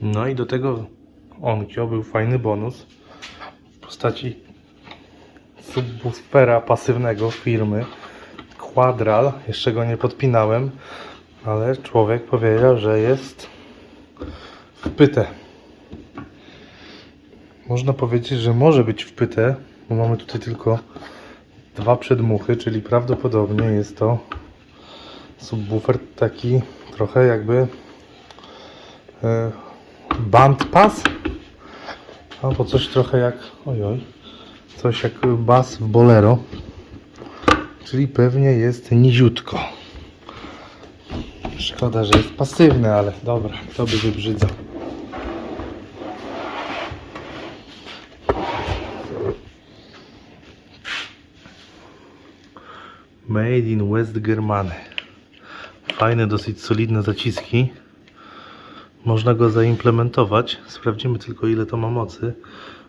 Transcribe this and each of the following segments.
No i do tego Onkyo był fajny bonus w postaci subwoofera pasywnego firmy Quadral. Jeszcze go nie podpinałem, ale człowiek powiedział, że jest wpyte. Można powiedzieć, że może być wpyte, bo mamy tutaj tylko dwa przedmuchy, czyli prawdopodobnie jest to subwoofer taki trochę jakby e, band pass albo coś trochę jak ojoj coś jak bas w bolero czyli pewnie jest niziutko szkoda, że jest pasywny, ale dobra, kto by wybrzydzał Made in West Germany. Fajne, dosyć solidne zaciski. Można go zaimplementować. Sprawdzimy tylko ile to ma mocy.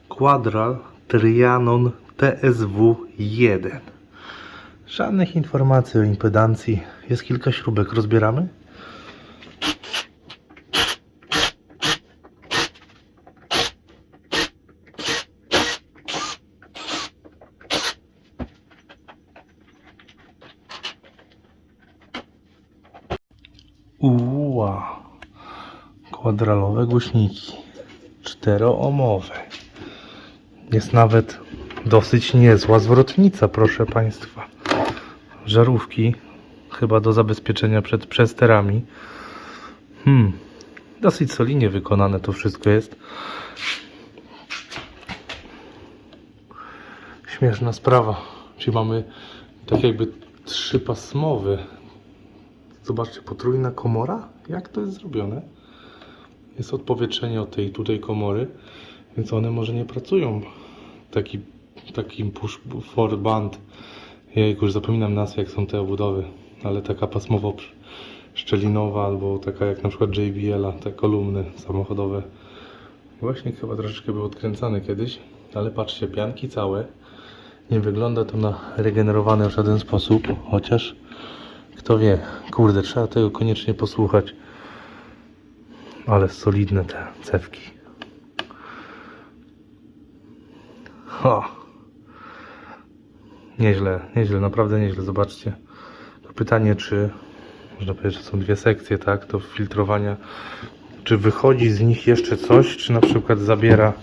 Quadral Trianon TSW1. Żadnych informacji o impedancji. Jest kilka śrubek. Rozbieramy? Uła. Kwadralowe głośniki. Czteroomowe. Jest nawet dosyć niezła zwrotnica, proszę Państwa. Żarówki, chyba do zabezpieczenia przed przesterami. Hmm, dosyć solidnie wykonane to wszystko jest. Śmieszna sprawa. Czyli mamy tak jakby trzypasmowy Zobaczcie, potrójna komora? Jak to jest zrobione? Jest odpowietrzenie od tej tutaj komory, więc one może nie pracują taki, takim push for band. Ja już zapominam nazw, jak są te obudowy, ale taka pasmowo szczelinowa albo taka jak na przykład JBL-a, te kolumny samochodowe. Właśnie chyba troszeczkę był odkręcany kiedyś, ale patrzcie, pianki całe. Nie wygląda to na regenerowane w żaden sposób, chociaż kto wie, kurde, trzeba tego koniecznie posłuchać. Ale solidne te cewki. Ha. Nieźle, nieźle, naprawdę nieźle, zobaczcie. To pytanie, czy można powiedzieć, że są dwie sekcje, tak, do filtrowania. Czy wychodzi z nich jeszcze coś, czy na przykład zabiera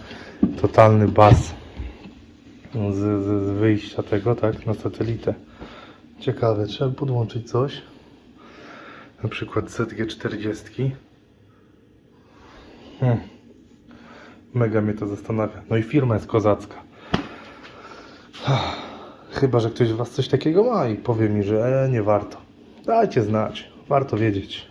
totalny bas z, z, z wyjścia tego, tak, na satelitę. Ciekawe, trzeba podłączyć coś. Na przykład ZG40. Hmm. Mega mnie to zastanawia. No i firma jest kozacka. Chyba, że ktoś z Was coś takiego ma i powie mi, że e, nie warto. Dajcie znać. Warto wiedzieć.